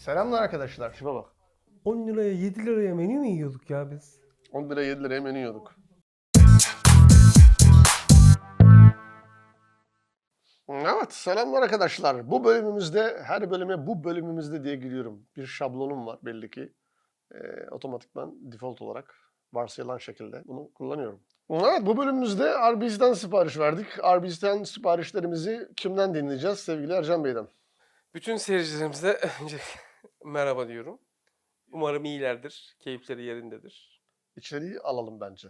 Selamlar arkadaşlar. Şuna bak. 10 liraya 7 liraya menü mü yiyorduk ya biz? 10 lira 7 liraya menü yiyorduk. Evet, selamlar arkadaşlar. Bu bölümümüzde, her bölüme bu bölümümüzde diye giriyorum. Bir şablonum var belli ki. Ee, otomatikman default olarak varsayılan şekilde bunu kullanıyorum. Evet, bu bölümümüzde Arby's'den sipariş verdik. Arby's'ten siparişlerimizi kimden dinleyeceğiz? Sevgili Ercan Bey'den. Bütün seyircilerimize önce merhaba diyorum. Umarım iyilerdir, keyifleri yerindedir. İçeriği alalım bence.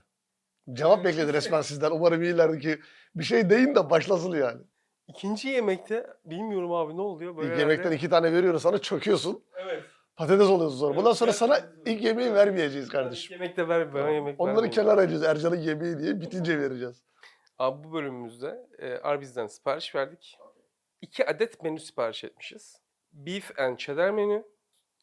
Cevap bekledi resmen sizden. Umarım iyilerdi ki bir şey deyin de başlasın yani. İkinci yemekte bilmiyorum abi ne oluyor böyle İlk yemekten iki tane veriyoruz sana çöküyorsun. Evet. Patates oluyorsun sonra. Bundan sonra sana ilk yemeği vermeyeceğiz İlk kardeşim. yemekte ver, bana yemek Onları kenara ayıracağız. Ercan'ın yemeği diye bitince vereceğiz. Abi bu bölümümüzde e, Arby's'den sipariş verdik. İki adet menü sipariş etmişiz. Beef and cheddar menü,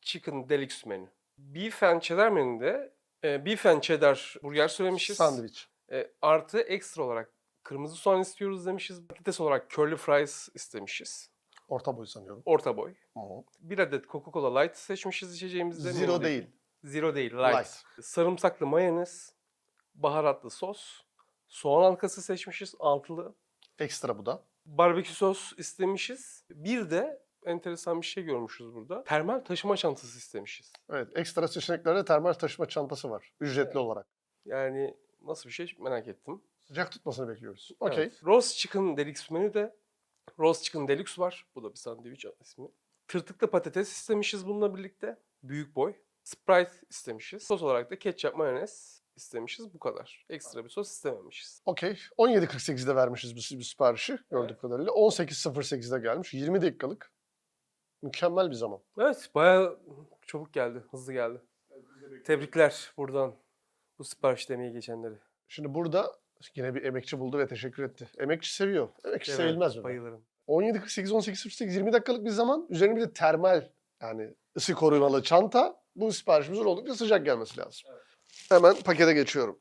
chicken deluxe menü. Beef and cheddar menüde e, beef and cheddar burger söylemişiz. Sandviç. E, artı ekstra olarak kırmızı soğan istiyoruz demişiz. Patates olarak curly fries istemişiz. Orta boy sanıyorum. Orta boy. Hı. Bir adet Coca-Cola Light seçmişiz içeceğimizde. Zero menüdeki. değil. Zero değil, light. Light. Sarımsaklı mayonez, baharatlı sos, soğan halkası seçmişiz altılı. Ekstra bu da. Barbekü sos istemişiz. Bir de enteresan bir şey görmüşüz burada. Termal taşıma çantası istemişiz. Evet. Ekstra seçeneklerde termal taşıma çantası var. Ücretli olarak. Yani nasıl bir şey merak ettim. Sıcak tutmasını bekliyoruz. Okey. Evet. Roast Chicken Deluxe menüde Roast Chicken Deluxe var. Bu da bir sandviç ismi. Tırtıklı patates istemişiz bununla birlikte. Büyük boy. Sprite istemişiz. Sos olarak da ketçap, mayonez istemişiz. Bu kadar. Ekstra bir sos istememişiz. Okey. 17.48'de vermişiz bu, bu siparişi gördük kadarıyla. 18.08'de gelmiş. 20 dakikalık. Mükemmel bir zaman. Evet bayağı çabuk geldi. Hızlı geldi. Tebrikler buradan bu sipariş demeyi geçenleri. Şimdi burada yine bir emekçi buldu ve teşekkür etti. Emekçi seviyor. Emekçi Evet, sevilmez mi? Bayılırım. 17.48, 18.48, 20 dakikalık bir zaman. Üzerine bir de termal yani ısı korumalı çanta. Bu siparişimizin oldukça sıcak gelmesi lazım. Hemen pakete geçiyorum.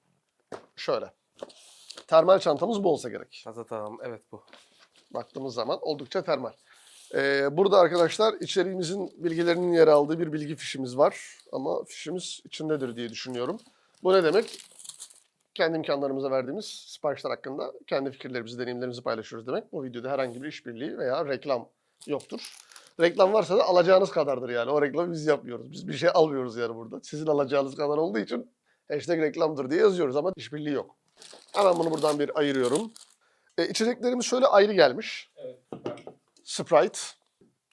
Şöyle. Termal çantamız bu olsa gerek. Tamam. Evet bu. Baktığımız zaman oldukça termal. Ee, burada arkadaşlar içeriğimizin bilgilerinin yer aldığı bir bilgi fişimiz var. Ama fişimiz içindedir diye düşünüyorum. Bu ne demek? Kendi imkanlarımıza verdiğimiz siparişler hakkında kendi fikirlerimizi, deneyimlerimizi paylaşıyoruz demek. Bu videoda herhangi bir işbirliği veya reklam yoktur. Reklam varsa da alacağınız kadardır yani. O reklamı biz yapmıyoruz. Biz bir şey almıyoruz yani burada. Sizin alacağınız kadar olduğu için hashtag reklamdır diye yazıyoruz ama işbirliği yok. Hemen bunu buradan bir ayırıyorum. E, içeceklerimiz şöyle ayrı gelmiş. Sprite,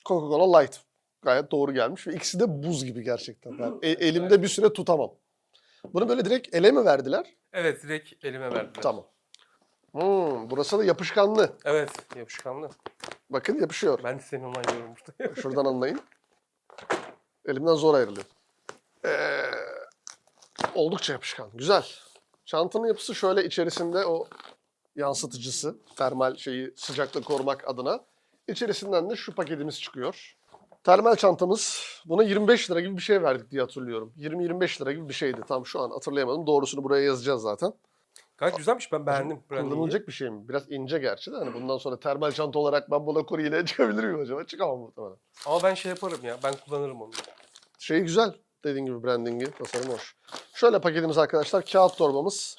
Coca-Cola Light. Gayet doğru gelmiş ve ikisi de buz gibi gerçekten. Ben e- elimde bir süre tutamam. Bunu böyle direkt ele mi verdiler? Evet direkt elime verdiler. Tamam. Hmm, burası da yapışkanlı. Evet yapışkanlı. Bakın yapışıyor. Ben de seni onaylıyorum burada. Şuradan anlayın. Elimden zor ayrılıyor. Ee, oldukça yapışkan. Güzel. Çantanın yapısı şöyle içerisinde o yansıtıcısı, termal şeyi sıcakta korumak adına. İçerisinden de şu paketimiz çıkıyor. Termal çantamız buna 25 lira gibi bir şey verdik diye hatırlıyorum. 20-25 lira gibi bir şeydi. Tam şu an hatırlayamadım. Doğrusunu buraya yazacağız zaten. Gayet güzelmiş ben beğendim. Kullanılacak bir şey mi? Biraz ince gerçi de. Hani bundan sonra termal çanta olarak ben buna kuryeyle çıkabilir miyim acaba? Çıkamam muhtemelen. Ama ben şey yaparım ya ben kullanırım onu. Şey güzel. Dediğin gibi brandingi, tasarım hoş. Şöyle paketimiz arkadaşlar. Kağıt torbamız.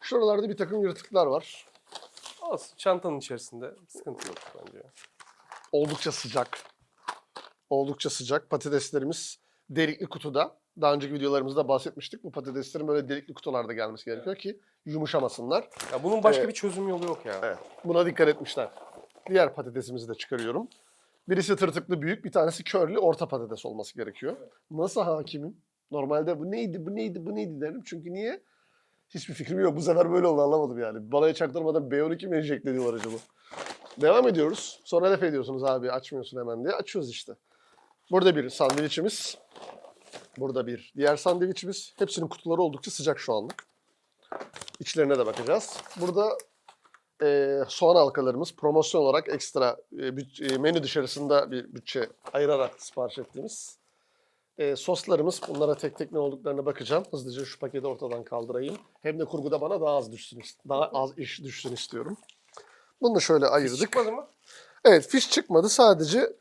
Şuralarda bir takım yırtıklar var. Olsun çantanın içerisinde sıkıntı yok bence. Oldukça sıcak. Oldukça sıcak. Patateslerimiz delikli kutuda. Daha önceki videolarımızda bahsetmiştik. Bu patateslerin böyle delikli kutularda gelmesi gerekiyor ki yumuşamasınlar. Ya bunun başka Evet. bir çözüm yolu yok ya. Evet. Buna dikkat etmişler. Diğer patatesimizi de çıkarıyorum. Birisi tırtıklı büyük, bir tanesi körlü orta patates olması gerekiyor. Nasıl hakimim? Normalde bu neydi, bu neydi, bu neydi derim. Çünkü niye? Hiçbir fikrim yok. Bu sefer böyle oldu anlamadım yani. Balaya çaktırmadan B12 mi enjekte ediyorlar acaba? Devam ediyoruz. Sonra laf ediyorsunuz abi açmıyorsun hemen diye. Açıyoruz işte. Burada bir sandviçimiz. Burada bir diğer sandviçimiz. Hepsinin kutuları oldukça sıcak şu anlık. İçlerine de bakacağız. Burada e, soğan halkalarımız promosyon olarak ekstra e, büt- e, menü dışarısında bir bütçe ayırarak sipariş ettiğimiz. E, soslarımız bunlara tek tek ne olduklarına bakacağım. Hızlıca şu paketi ortadan kaldırayım. Hem de kurguda bana daha az düşsün, daha az iş düşsün istiyorum. Bunu da şöyle ayırdık. Çıkmadı mı? Evet fiş çıkmadı sadece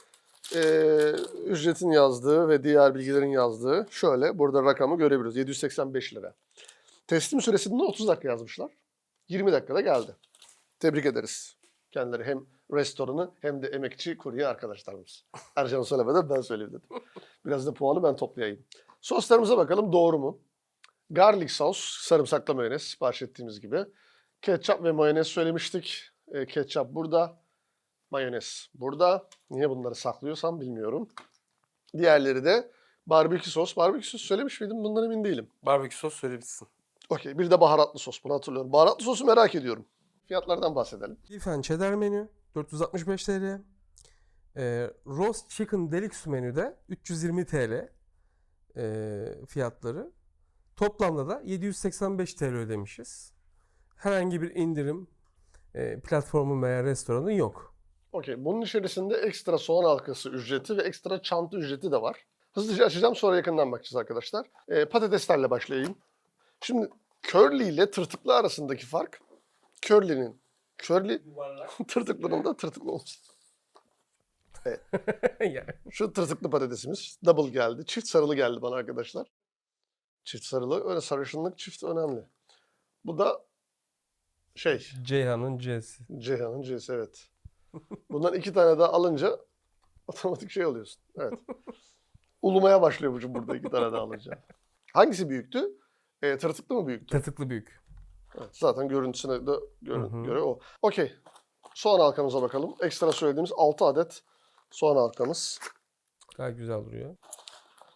Ee, ücretin yazdığı ve diğer bilgilerin yazdığı şöyle burada rakamı görebiliyoruz. 785 lira. Teslim süresinde 30 dakika yazmışlar. 20 dakikada geldi. Tebrik ederiz. Kendileri hem restoranı hem de emekçi kurye arkadaşlarımız. Ercan söylemeden ben söyleyeyim dedim. Biraz da puanı ben toplayayım. Soslarımıza bakalım doğru mu? Garlic sos, sarımsaklı mayonez sipariş ettiğimiz gibi. Ketçap ve mayonez söylemiştik. E, ketçap burada. Mayonez burada. Niye bunları saklıyorsam bilmiyorum. Diğerleri de barbekü sos. Barbekü sos söylemiş miydim? Bundan emin değilim. Barbekü sos söylemişsin. Okey. Bir de baharatlı sos. Bunu hatırlıyorum. Baharatlı sosu merak ediyorum. Fiyatlardan bahsedelim. Beef and cheddar menü 465 TL. Ee, roast chicken deluxe menüde 320 TL ee, fiyatları. Toplamda da 785 TL ödemişiz. Herhangi bir indirim e, platformun veya restoranın yok. Okey. Bunun içerisinde ekstra soğan halkası ücreti ve ekstra çanta ücreti de var. Hızlıca açacağım sonra yakından bakacağız arkadaşlar. Ee, patateslerle başlayayım. Şimdi curly ile tırtıklı arasındaki fark curly'nin curly tırtıklının da tırtıklı olması. yani, Şu tırtıklı patatesimiz double geldi. Çift sarılı geldi bana arkadaşlar. Çift sarılı. Öyle sarışınlık çift önemli. Bu da şey Ceyhan'ın C'si. Ceyhan'ın C'si evet. Bundan iki tane daha alınca otomatik şey oluyorsun. Evet. Ulumaya başlıyor bu burada iki tane daha alınca. Hangisi büyüktü? E, tırtıklı mı büyüktü? Tırtıklı büyük. Evet, zaten görüntüsüne de hı. göre o. Okey. Soğan halkamıza bakalım. Ekstra söylediğimiz 6 adet soğan halkamız. Gayet güzel duruyor.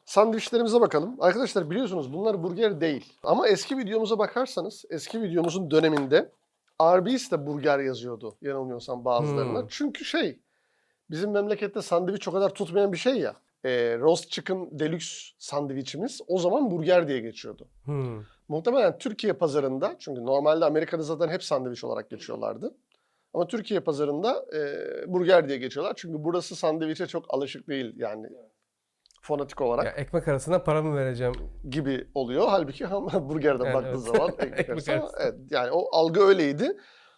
Sandviçlerimize bakalım. Arkadaşlar biliyorsunuz bunlar burger değil. Ama eski videomuza bakarsanız eski videomuzun döneminde Arby's de burger yazıyordu yanılmıyorsam bazılarına. Hmm. Çünkü şey bizim memlekette sandviç o kadar tutmayan bir şey ya. Ee, roast chicken deluxe sandviçimiz o zaman burger diye geçiyordu. Hmm. Muhtemelen Türkiye pazarında çünkü normalde Amerika'da zaten hep sandviç olarak geçiyorlardı. Ama Türkiye pazarında e, burger diye geçiyorlar. Çünkü burası sandviçe çok alışık değil yani fonetik olarak Ya ekmek arasına para mı vereceğim? gibi oluyor. Halbuki hamburgerden Yani baktığı evet. zaman ekmek Ekmek arası ama arası. evet, yani o algı öyleydi.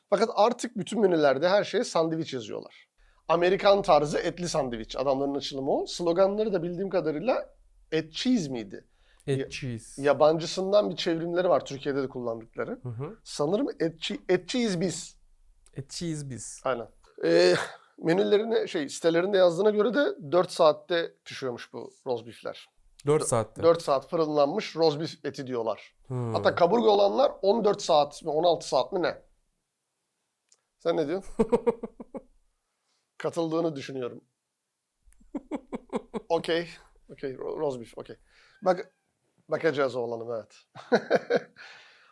Fakat artık bütün menülerde her şeye sandviç yazıyorlar. Amerikan tarzı etli sandviç. Adamların açılımı o. Sloganları da bildiğim kadarıyla et cheese miydi? Et cheese. Yabancısından bir çevrimleri var Türkiye'de de kullandıkları. Hı hı. Sanırım et, et cheese biz. Et cheese biz. Aynen. Ee, menülerine şey sitelerinde yazdığına göre de 4 saatte pişiyormuş bu roast beef'ler. 4 saatte. 4 saat fırınlanmış roast beef eti diyorlar. Hmm. Hatta kaburga olanlar 14 saat mi 16 saat mi ne? Sen ne diyorsun? Katıldığını düşünüyorum. Okey. Okey. ro- Roast beef. Okey. Bak, bakacağız oğlanım evet.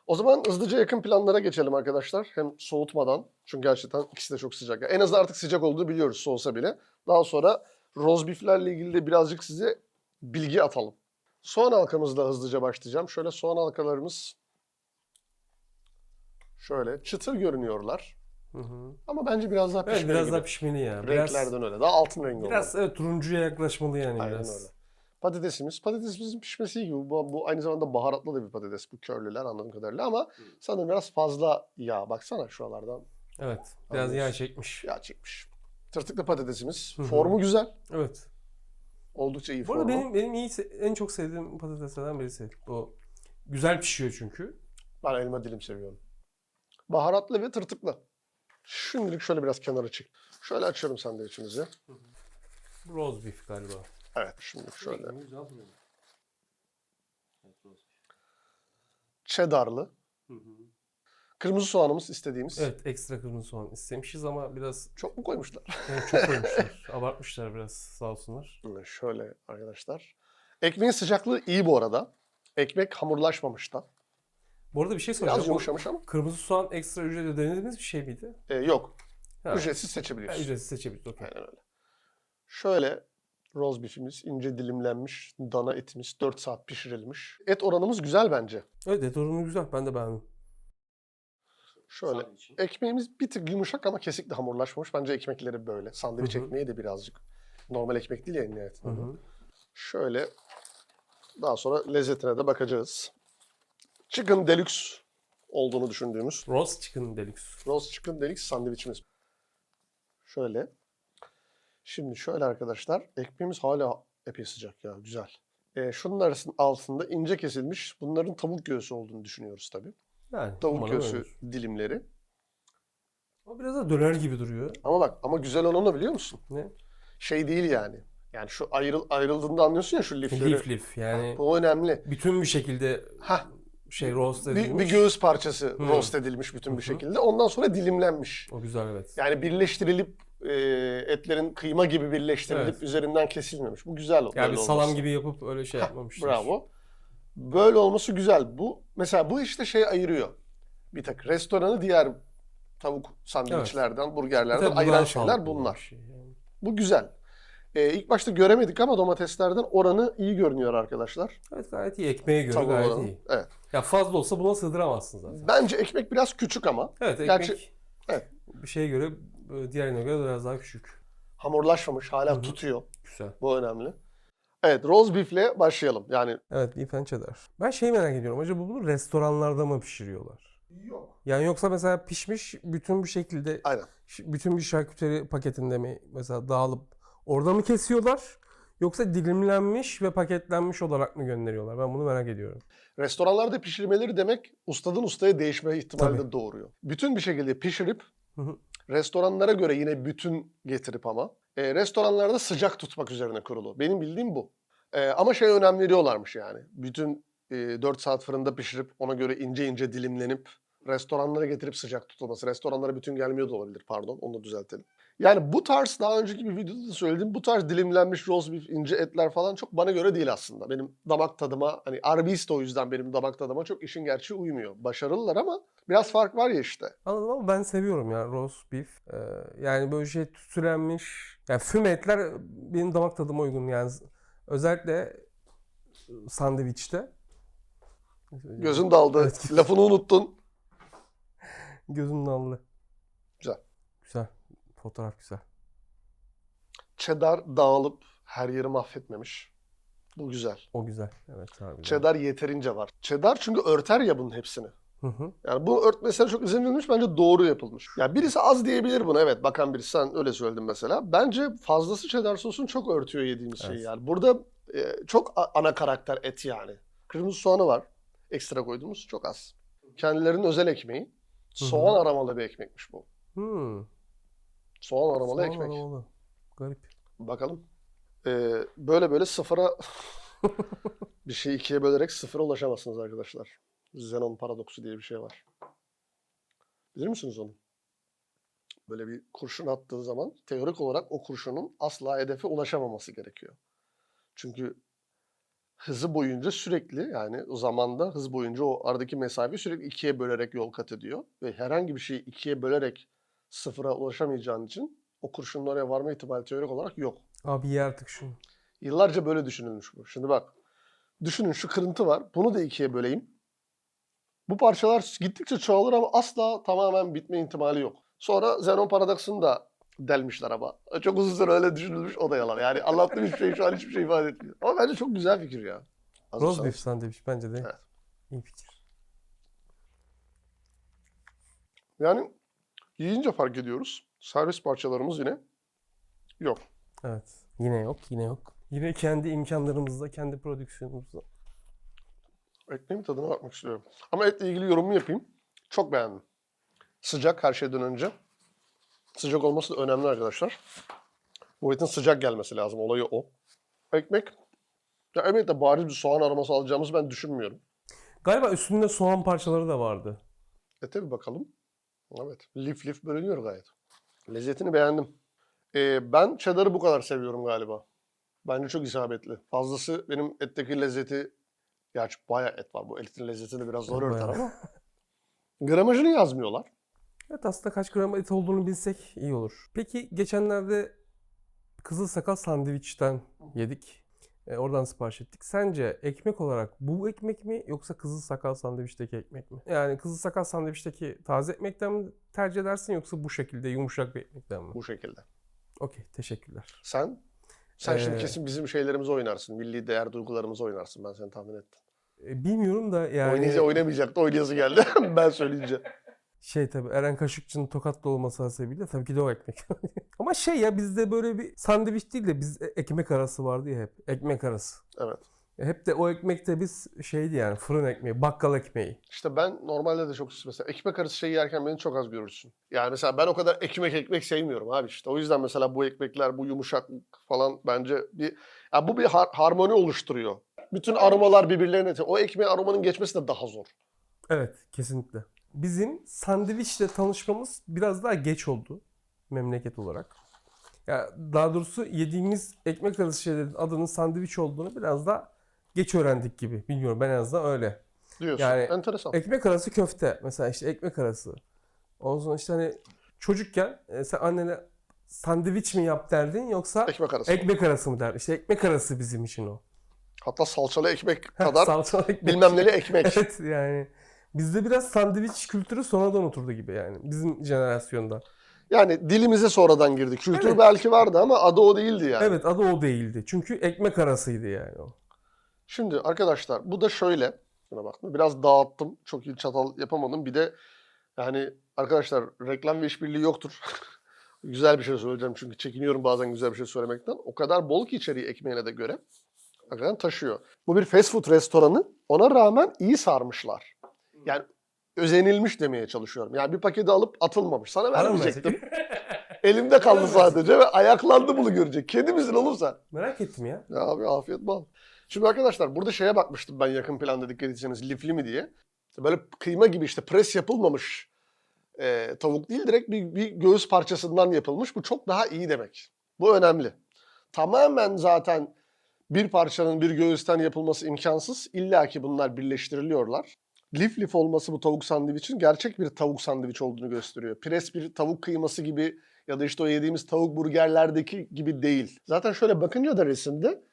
o zaman hızlıca yakın planlara geçelim arkadaşlar. Hem soğutmadan. Çünkü gerçekten ikisi de çok sıcak. En azından artık sıcak olduğunu biliyoruz soğusa bile. Daha sonra roast beef'lerle ilgili de birazcık size bilgi atalım. Soğan halkamızla hızlıca başlayacağım. Şöyle soğan halkalarımız şöyle çıtır görünüyorlar. Hı hı. Ama bence biraz daha Evet pişmeli biraz gibi. daha pişmeli ya. Biraz, Renklerden öyle. Daha altın rengi biraz olmalı. evet turuncuya yaklaşmalı yani Aynen biraz. öyle. Patatesimiz. Patatesimizin pişmesi gibi. Bu, bu aynı zamanda baharatlı da bir patates. Bu körlüler anladığım kadarıyla ama sanırım biraz fazla yağ. Baksana şuralardan Evet. Biraz yağ Anlıyorsun. çekmiş. yağ çekmiş. Tırtıklı patatesimiz. Hı hı. Formu güzel. Evet. Oldukça iyi Bu formu. benim benim iyi en çok sevdiğim patateslerden birisi. Bu güzel pişiyor çünkü. Ben elma dilim seviyorum. Baharatlı ve tırtıklı. Şimdilik şöyle biraz kenara çık. Şöyle açıyorum sandviçimizi. Roast beef galiba. Evet şimdi şöyle. Hı hı. Kırmızı soğanımız istediğimiz. Evet ekstra kırmızı soğan istemişiz ama biraz Çok mu koymuşlar? yani çok koymuşlar. Abartmışlar biraz sağ olsunlar. Şöyle arkadaşlar. Ekmeğin sıcaklığı iyi bu arada. Ekmek hamurlaşmamış da. Bu arada bir şey Biraz soracağım. Bu yumuşamış ama. kırmızı soğan ekstra ücret ödediğiniz bir şey miydi? Ee, yok. Ha. Ücretsiz Ha, seçebiliyorsun. ücretsiz seçebiliriz. Okey. Aynen öyle. Şöyle roast beef'imiz ince dilimlenmiş. Dana etimiz 4 saat pişirilmiş. Et oranımız güzel bence. Evet et oranı güzel. Ben de beğendim. Şöyle ekmeğimiz bir tık yumuşak ama kesinlikle hamurlaşmamış. Bence ekmekleri böyle. Sandviç Hı hı. ekmeği de birazcık. Normal ekmek değil ya en Hı nihayetinde. hı. Şöyle daha sonra lezzetine de bakacağız. Chicken Deluxe olduğunu düşündüğümüz Roast chicken deluxe. roast chicken deluxe sandviçimiz. Şöyle. Şimdi şöyle arkadaşlar. Ekmeğimiz hala epey sıcak ya. Güzel. Ee, şunun arasının altında ince kesilmiş. Bunların tavuk göğsü olduğunu düşünüyoruz tabii. Yani Tavuk göğsü öyledir. dilimleri. O biraz da döner gibi duruyor. Ama bak ama güzel olan ne biliyor musun? Ne? Şey değil yani. Yani şu ayrıl, ayrıldığında anlıyorsun ya şu lifleri. Lif lif yani Bu önemli. bütün bir şekilde Hah, şey roast bir, edilmiş. bir göğüs parçası Hmm. roast edilmiş bütün bir şekilde. Ondan sonra dilimlenmiş. O güzel evet. Yani birleştirilip e, etlerin kıyma gibi birleştirilip Evet. üzerinden kesilmemiş. Bu güzel. Yani böyle bir salam olması. gibi yapıp öyle şey yapmamışlar. Bravo. Böyle olması güzel. Bu mesela bu işte şey ayırıyor. Bir tek restoranı diğer tavuk sandviçlerden, Bir burgerlerden de bu ayıran şeyler bunlar. şey yani. Bu güzel. Ee, ilk başta göremedik ama domateslerden oranı iyi görünüyor arkadaşlar. Evet gayet iyi. Ekmeğe göre Tavuğun gayet oranı. iyi. Evet. Ya fazla olsa buna sığdıramazsın zaten. Bence ekmek biraz küçük ama Evet ekmek Gerçi- evet. bir şeye göre diğerine göre biraz daha küçük. hamurlaşmamış, hala Hı hı. tutuyor. Güzel. Bu önemli. Evet, roast beef'le başlayalım. Yani Evet beef and cheddar. Ben şey merak ediyorum. Acaba bunu restoranlarda mı pişiriyorlar? yok. Yani yoksa mesela pişmiş bütün bir şekilde Aynen. bütün bir şarküteri paketinde mi mesela dağılıp orada mı kesiyorlar? Yoksa dilimlenmiş ve paketlenmiş olarak mı gönderiyorlar? Ben bunu merak ediyorum. Restoranlarda pişirmeleri demek ustadan ustaya değişme ihtimali de Tabii. doğuruyor. Bütün bir şekilde pişirip Hı hı. Restoranlara göre yine bütün getirip ama e, restoranlarda sıcak tutmak üzerine kurulu. Benim bildiğim bu. E, ama şey önem veriyorlarmış yani. Bütün e, 4 saat fırında pişirip ona göre ince ince dilimlenip restoranlara getirip sıcak tutulması. Restoranlara bütün gelmiyor da olabilir pardon onu da düzeltelim. Yani bu tarz daha önceki bir videoda da söyledim. Bu tarz dilimlenmiş roast beef, ince etler falan çok bana göre değil aslında. Benim damak tadıma hani Arby's de o yüzden benim damak tadıma çok işin gerçeği uymuyor. Başarılılar ama biraz fark var ya işte. Anladım ama ben seviyorum ya roast beef. Ee, yani böyle şey tütsülenmiş. Yani füme etler benim damak tadıma uygun yani. Özellikle sandviçte. Gözün daldı. Evet. Lafını unuttun. Gözüm nallı. Güzel. Güzel. Fotoğraf güzel. Cheddar dağılıp her yeri mahvetmemiş. Bu güzel. O güzel. Evet abi. Cheddar yeterince var. Cheddar çünkü örter ya bunun hepsini. Hı hı. Yani bu örtmesine çok izin verilmiş bence doğru yapılmış. Ya birisi az diyebilir buna evet bakan birisi sen öyle söyledin mesela. Bence fazlası cheddar sosun çok örtüyor yediğimiz şeyi Evet. yani. Burada e, çok ana karakter et yani. Kırmızı soğanı var. Ekstra koyduğumuz çok az. Kendilerinin özel ekmeği. Soğan aromalı bir ekmekmiş bu. Hmm. Soğan aromalı Soğan ekmek. aromalı. Garip. Bakalım. Ee, böyle böyle sıfıra bir şeyi ikiye bölerek sıfıra ulaşamazsınız arkadaşlar. Zenon paradoksu diye bir şey var. Bilir misiniz onu? Böyle bir kurşun attığı zaman teorik olarak o kurşunun asla hedefe ulaşamaması gerekiyor. Çünkü hızı boyunca sürekli yani o zamanda hız boyunca o aradaki mesafe sürekli ikiye bölerek yol kat ediyor. Ve herhangi bir şeyi ikiye bölerek sıfıra ulaşamayacağın için o kurşunun oraya varma ihtimali teorik olarak yok. Abi ye artık şunu. Yıllarca böyle düşünülmüş bu. Şimdi bak. Düşünün şu kırıntı var. Bunu da ikiye böleyim. Bu parçalar gittikçe çoğalır ama asla tamamen bitme ihtimali yok. Sonra Zenon paradoksunu da delmişler ama. Çok uzun süre öyle düşünülmüş o da yalan. Yani anlattığım hiçbir şey şu an hiçbir şey ifade etmiyor. Ama bence çok güzel fikir ya. Hazırsanız. beef sandviç bence de Evet. iyi fikir. Yani yiyince fark ediyoruz. Servis parçalarımız yine yok. Evet. Yine yok, yine yok. Yine kendi imkanlarımızla, kendi prodüksiyonumuzla. Ekmeğin tadına bakmak istiyorum. Ama etle ilgili yorumumu yapayım. Çok beğendim. Sıcak her şeyden önce. Sıcak olması da önemli arkadaşlar. Bu etin sıcak gelmesi lazım. Olayı o. Ekmek. Ya evet de bariz bir soğan aroması alacağımızı ben düşünmüyorum. Galiba üstünde soğan parçaları da vardı. Ete bir bakalım. Evet. Lif lif bölünüyor gayet. Lezzetini beğendim. Ee, ben cheddar'ı bu kadar seviyorum galiba. Bence çok isabetli. Fazlası benim etteki lezzeti... Gerçi bayağı et var. Bu etin lezzetini biraz zor örter ama. Gramajını yazmıyorlar. Evet aslında kaç gram et olduğunu bilsek iyi olur. Peki geçenlerde Kızıl Sakal sandviçten yedik. E, oradan sipariş ettik. Sence ekmek olarak bu ekmek mi yoksa Kızıl Sakal sandviçteki ekmek mi? Yani Kızıl Sakal sandviçteki taze ekmekten mi tercih edersin yoksa bu şekilde yumuşak bir ekmekten mi? Bu şekilde. Okey teşekkürler. Sen? Sen şimdi Ee, kesin bizim şeylerimizi oynarsın. Milli değer duygularımızı oynarsın. Ben seni tahmin ettim. E, bilmiyorum da yani... Oynayınca oynamayacaktı. Oynayası geldi. ben söyleyince. Şey tabii Eren Kaşıkçı'nın tokatlı olması hasebiyle tabii ki de o ekmek. Ama şey ya bizde böyle bir sandviç değil de biz ekmek arası vardı ya hep. Ekmek arası. Evet. E, Hep de o ekmekte biz şeydi yani fırın ekmeği, bakkal ekmeği. İşte ben normalde de çok mesela ekmek arası şey yerken beni çok az görürsün. Yani mesela ben o kadar ekmek ekmek sevmiyorum abi işte. O yüzden mesela bu ekmekler, bu yumuşaklık falan bence bir ya bu bir har- harmoni oluşturuyor. Bütün aromalar birbirlerine o ekmeğin aromanın geçmesi de daha zor. Evet kesinlikle. Bizim sandviçle tanışmamız biraz daha geç oldu memleket olarak. Ya daha doğrusu yediğimiz ekmek arası şeylerin adının sandviç olduğunu biraz daha geç öğrendik gibi. Bilmiyorum ben en azından öyle. Diyorsun. Yani Enteresan. Ekmek arası köfte. Mesela işte ekmek arası. Ondan sonra işte hani çocukken e, sen annene sandviç mi yap derdin yoksa ekmek arası. ekmek arası mı derdin? İşte ekmek arası bizim için o. Hatta salçalı ekmek kadar Salçalı ekmek. bilmem neli ekmek. Evet yani. Bizde biraz sandviç kültürü sonradan oturdu gibi yani. Bizim jenerasyonda. Yani dilimize sonradan girdi. Kültür Evet. belki vardı ama adı o değildi yani. Evet adı o değildi. Çünkü ekmek arasıydı yani o. Şimdi arkadaşlar bu da şöyle. Şuna baktım. Biraz dağıttım. Çok iyi çatal yapamadım. Bir de yani arkadaşlar reklam ve işbirliği yoktur. güzel bir şey söyleyeceğim çünkü çekiniyorum bazen güzel bir şey söylemekten. O kadar bol ki içeriği ekmeğine de göre. Hakikaten taşıyor. Bu bir fast food restoranı. Ona rağmen iyi sarmışlar. Yani özenilmiş demeye çalışıyorum. Yani bir paketi alıp atılmamış. Sana vermeyecektim. Elimde kaldı sadece ve ayaklandı bunu görecek. Kedimizin olursa. Merak ettim ya. Ya abi afiyet bal. Şimdi arkadaşlar burada şeye bakmıştım ben yakın planda dikkat etseniz lifli mi diye. Böyle kıyma gibi işte pres yapılmamış e, tavuk değil direkt bir, bir göğüs parçasından yapılmış. Bu çok daha iyi demek. Bu önemli. Tamamen zaten bir parçanın bir göğüsten yapılması imkansız. İlla ki bunlar birleştiriliyorlar. Lif lif olması bu tavuk sandviçin gerçek bir tavuk sandviç olduğunu gösteriyor. Pres bir tavuk kıyması gibi ya da işte o yediğimiz tavuk burgerlerdeki gibi değil. Zaten şöyle bakınca da resimde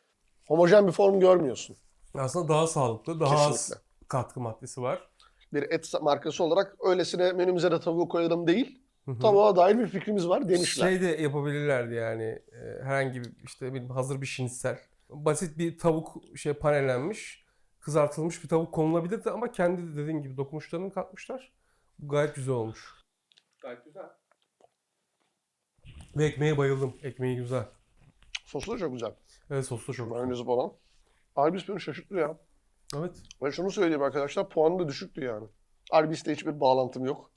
homojen bir form görmüyorsun. Aslında daha sağlıklı, daha az Kesinlikle. katkı maddesi var. Bir et markası olarak öylesine menümüze de tavuğu koyalım değil. Hı hı. Tavuğa dair bir fikrimiz var demişler. Şey de yapabilirlerdi yani e, herhangi bir işte bir hazır bir şinitsel. Basit bir tavuk şey panellenmiş, kızartılmış bir tavuk konulabilirdi ama kendi de dediğin gibi dokunuşlarını katmışlar. Bu gayet güzel olmuş. Gayet güzel. Ve ekmeğe bayıldım. Ekmeği güzel. Sosu da çok güzel. Evet sosu da çok güzel. Mayonezi falan. Arbis beni şaşırttı ya. Evet. Ve şunu söyleyeyim arkadaşlar puanı da düşüktü yani. Arbis'le hiçbir bağlantım yok.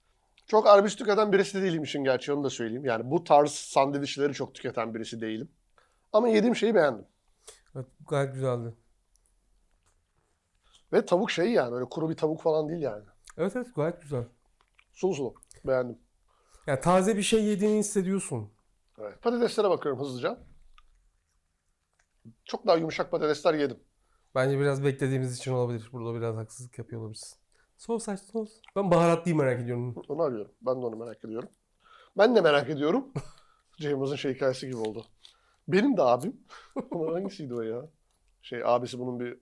Çok Arbis tüketen birisi de değilim işin gerçeği onu da söyleyeyim. Yani bu tarz sandviçleri çok tüketen birisi değilim. Ama yediğim şeyi beğendim. evet. Gayet güzeldi. Ve tavuk şey yani öyle kuru bir tavuk falan değil yani. Evet evet gayet güzel. Sulu sulu. Beğendim. Yani taze bir şey yediğini hissediyorsun. Evet. Patateslere bakıyorum hızlıca. Çok daha yumuşak patatesler yedim. Bence biraz beklediğimiz için olabilir. Burada biraz haksızlık yapıyor olabilirsin. Sos aç sos. Ben baharatlıyı merak ediyorum. Onu arıyorum. Ben de onu merak ediyorum. Ben de merak ediyorum. Cem şey hikayesi gibi oldu. Benim de abim. Hangisiydi o ya? Şey abisi bunun bir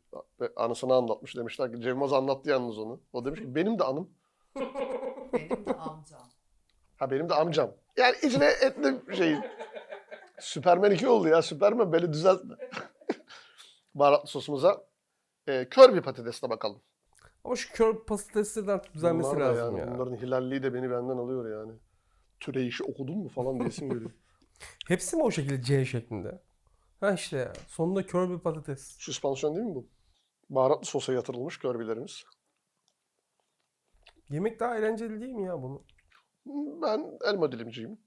anısını anlatmış demişler ki Cem Yılmaz anlattı yalnız onu. O demiş ki benim de anım. Benim de amcam. Ha benim de amcam. Yani içine etli şey. Süpermen 2 oldu ya. Süpermen böyle düzeltme. Baharatlı sosumuza e, kör bir patatesle bakalım. Ama şu kör patateslerin artık düzelmesi Bunlar lazım yani, ya. Bunların hilalliği de beni benden alıyor yani. Türeyişi okudun mu falan diyesim geliyor. Hepsi mi o şekilde C şeklinde? Ha işte ya. Sonunda kör bir patates. Süspansiyon değil mi bu? Baharatlı sosa yatırılmış körbilerimiz. Yemek daha eğlenceli değil mi ya bunu? Ben elma dilimciyim.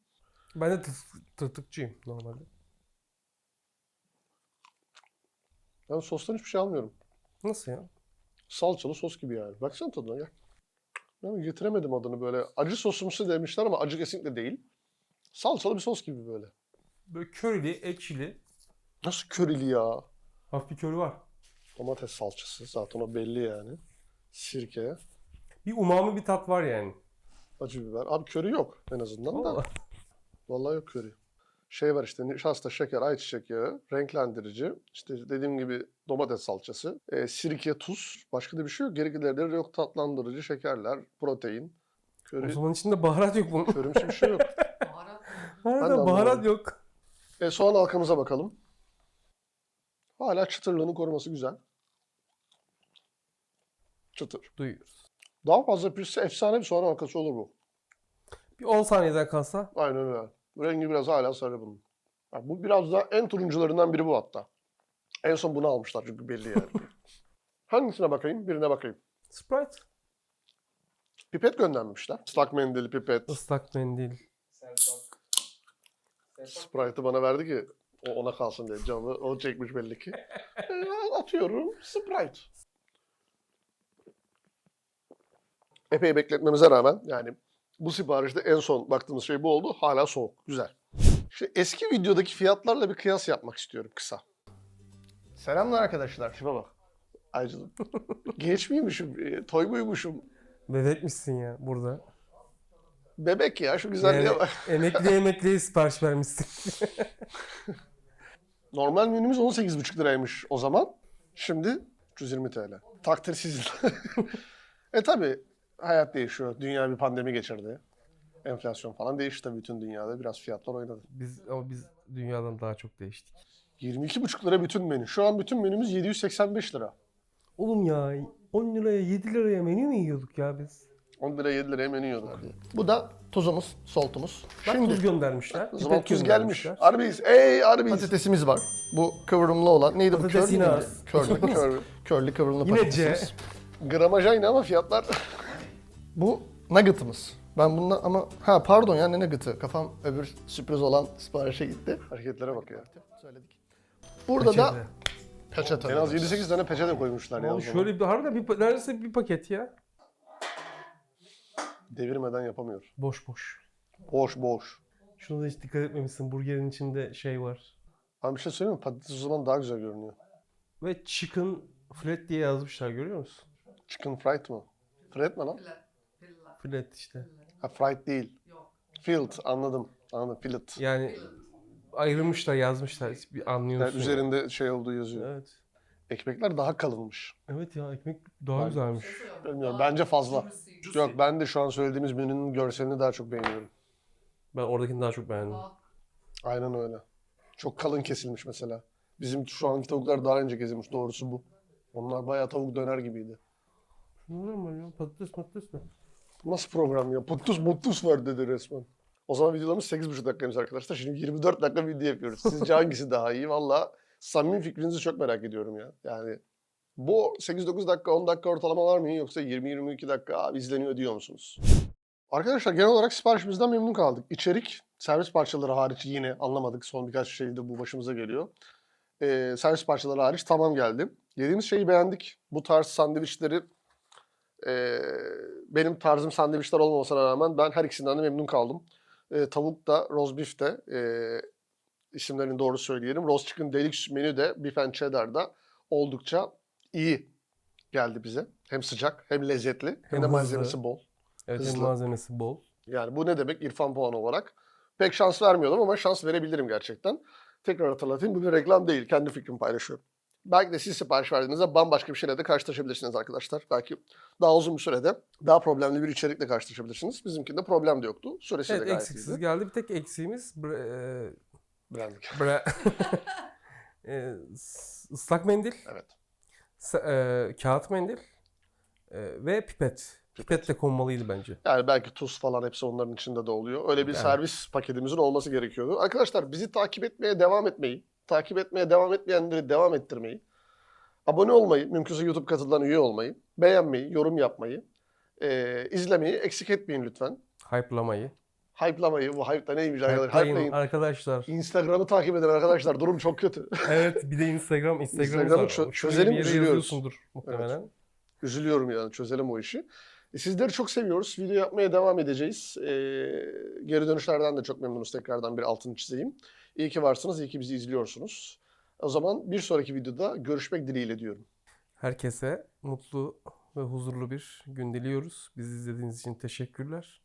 Ben de tı- tırtıkçıyım normalde. Ben sostan hiçbir şey almıyorum. Nasıl ya? Salçalı sos gibi yani. Baksana tadına gel. Ben getiremedim adını böyle. Acı sosumsu demişler ama acı kesinlikle değil. Salçalı bir sos gibi böyle. Böyle körili, ekşili. Nasıl körili ya? Hafif bir körü var. Domates salçası zaten o belli yani. Sirke, Bir umami bir tat var yani. acı biber. Abi köri yok en azından da. Vallahi. Vallahi yok köri. Şey var işte nişasta, şeker, ayçiçek yağı, renklendirici, işte dediğim gibi domates salçası, e, sirke, tuz, başka da bir şey yok. Gerikileri yok tatlandırıcı, şekerler, protein, O köri, zaman içinde baharat yok bunun. körümsü bir şey yok. Baharat anlamadım. baharat yok. E, soğan halkamıza bakalım. Hala çıtırlığını koruması güzel. Çıtır. Duyuyoruz. Daha fazla pişse efsane bir soğan halkası olur bu. Bir 10 saniye daha kalsa. Aynen öyle. Bu rengi biraz hala sarı bunun. Ya bu biraz da en turuncularından biri bu hatta. En son bunu almışlar çünkü belli yani. Hangisine bakayım? Birine bakayım. Sprite. Pipet göndermişler. Islak mendil, pipet. Islak mendil. Sprite'ı bana verdi ki o ona kalsın diye. Canı o çekmiş belli ki. E, atıyorum Sprite. Epey bekletmemize rağmen yani bu siparişte en son baktığımız şey bu oldu. Hala soğuk. Güzel. İşte eski videodaki fiyatlarla bir kıyas yapmak istiyorum kısa. Selamlar arkadaşlar. Tipe bak. Aycılım. Genç miymişim? e, Toy muymuşum? Bebekmişsin ya burada. Bebek ya şu güzelliğe Yani bak. emekli emekliye sipariş vermişsin. Normal menümüz 18,5 liraymış o zaman. Şimdi 320 TL. Takdir sizin. e tabi hayat değişiyor. Dünya bir pandemi geçirdi. Enflasyon falan değişti tabii bütün dünyada. Biraz fiyatlar oynadı. Biz ama biz dünyadan daha çok değiştik. 22,5 lira bütün menü. Şu an bütün menümüz 785 lira. Oğlum ya 10 liraya 7 liraya menü mü yiyorduk ya biz? 10 lira 7 liraya menü yiyorduk. Bu da tuzumuz, soltumuz. Bak Şimdi tuz göndermişler. o zaman tuz gelmiş. Arby's, ey Arby's. Patatesimiz var. Bu kıvrımlı olan. Neydi bu? Patates yine miydi? az. Curly, curly, curly kıvrımlı Yine C. patatesimiz. Gramaj aynı ama fiyatlar... bu nugget'ımız. Ben bundan ama... Ha pardon ya ne nugget'ı? Kafam öbür sürpriz olan siparişe gitti. Hareketlere bak ya. Söyledik. Burada da Peçete. peçete. En az 7-8 tane peçete koymuşlar ya. şöyle bir harbiden bir neredeyse bir paket ya. Devirmeden yapamıyor. Boş boş. Boş boş. Şuna da hiç dikkat etmemişsin. Burgerin içinde şey var. Ama bir şey söyleyeyim mi? Patates o zaman daha güzel görünüyor. Ve chicken flat diye yazmışlar görüyor musun? Chicken fried mı? Fried mi lan? Flat işte. Ha fried değil. Yok. Filled anladım. Anladım. Fillet. Yani ayrılmışlar yazmışlar. Bir Yani anlıyorsun. üzerinde şey olduğu yazıyor. Evet. Ekmekler daha kalınmış. Evet ya ekmek daha Ben- güzelmiş. Şey. Bilmiyorum, bence fazla. Juicy. Yok ben de şu an söylediğimiz menünün görselini daha çok beğeniyorum. Ben oradakini daha çok beğendim. Aynen öyle. Çok kalın kesilmiş mesela. Bizim şu anki tavuklar daha ince kesilmiş. Doğrusu bu. Onlar bayağı tavuk döner gibiydi. Ne var ya patates patates mi? Bu Nasıl program ya? Puttus muttus var dedi resmen. O zaman videolarımız 8,5 dakikaymış arkadaşlar. Şimdi 24 dakika video yapıyoruz. Sizce hangisi daha iyi? Valla samimi fikrinizi çok merak ediyorum ya. Yani bu 8-9 dakika 10 dakika ortalama var mı yoksa 20-22 dakika izleniyor diyor musunuz? Arkadaşlar genel olarak siparişimizden memnun kaldık. İçerik servis parçaları hariç yine anlamadık. Son birkaç şey de bu başımıza geliyor. Ee, servis parçaları hariç tamam geldi. Yediğimiz şeyi beğendik. Bu tarz sandviçleri ee, benim tarzım sandviçler olmamasına rağmen ben her ikisinden de memnun kaldım. Ee, tavuk da, roast beef de ee, isimlerini doğru söyleyelim. Roast chicken deluxe menü de beef and cheddar da oldukça iyi geldi bize. Hem sıcak hem lezzetli hem, Hem de hızlı. malzemesi bol. Evet hem Hızlı. malzemesi bol. Yani bu ne demek İrfan puanı olarak? Pek şans vermiyordum ama şans verebilirim gerçekten. Tekrar hatırlatayım bu bir reklam değil. Kendi fikrimi paylaşıyorum. Belki de siz sipariş verdiğinizde bambaşka bir şeyle de karşılaşabilirsiniz arkadaşlar. Belki daha uzun bir sürede daha problemli bir içerikle karşılaşabilirsiniz. Bizimkinde problem de yoktu. Süresi de Evet gayet eksiksiz iyiydi. geldi. Bir tek eksiğimiz bre- e, Beğendik. bre- e, ıslak mendil, Evet. E, kağıt mendil e, ve pipet. Pipet de konmalıydı bence. Yani belki tuz falan hepsi onların içinde de oluyor. Öyle bir Yani. servis paketimizin olması gerekiyordu. Arkadaşlar bizi takip etmeye devam etmeyi, takip etmeye devam etmeyenleri devam ettirmeyi, abone olmayı, mümkünse YouTube katıldan üye olmayı, beğenmeyi, yorum yapmayı, eee, izlemeyi eksik etmeyin lütfen. Hype'lamayı. Hype'lamayı, bu hype da neymiş arkadaşlar? Hype'layın Hype'layın. arkadaşlar. Instagram'ı takip edin arkadaşlar. Durum çok kötü. evet bir de Instagram. Instagram'ı Instagram'ı çö- çözelim, bir yere üzülüyoruz. muhtemelen. Üzülüyorum yani çözelim o işi. E, Sizleri çok seviyoruz. Video yapmaya devam edeceğiz. E, geri dönüşlerden de çok memnunuz. Tekrardan bir altını çizeyim. İyi ki varsınız, iyi ki bizi izliyorsunuz. O zaman bir sonraki videoda görüşmek dileğiyle diyorum. Herkese mutlu ve huzurlu bir gün diliyoruz. Bizi izlediğiniz için teşekkürler.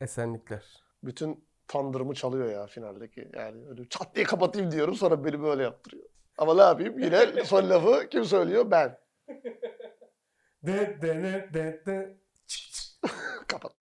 Esenlikler. Bütün tandırımı çalıyor ya finaldeki. Yani öyle çat diye kapatayım diyorum sonra beni böyle yaptırıyor. Ama ne yapayım? Yine son lafı kim söylüyor? Ben. De de de de de. Kapat.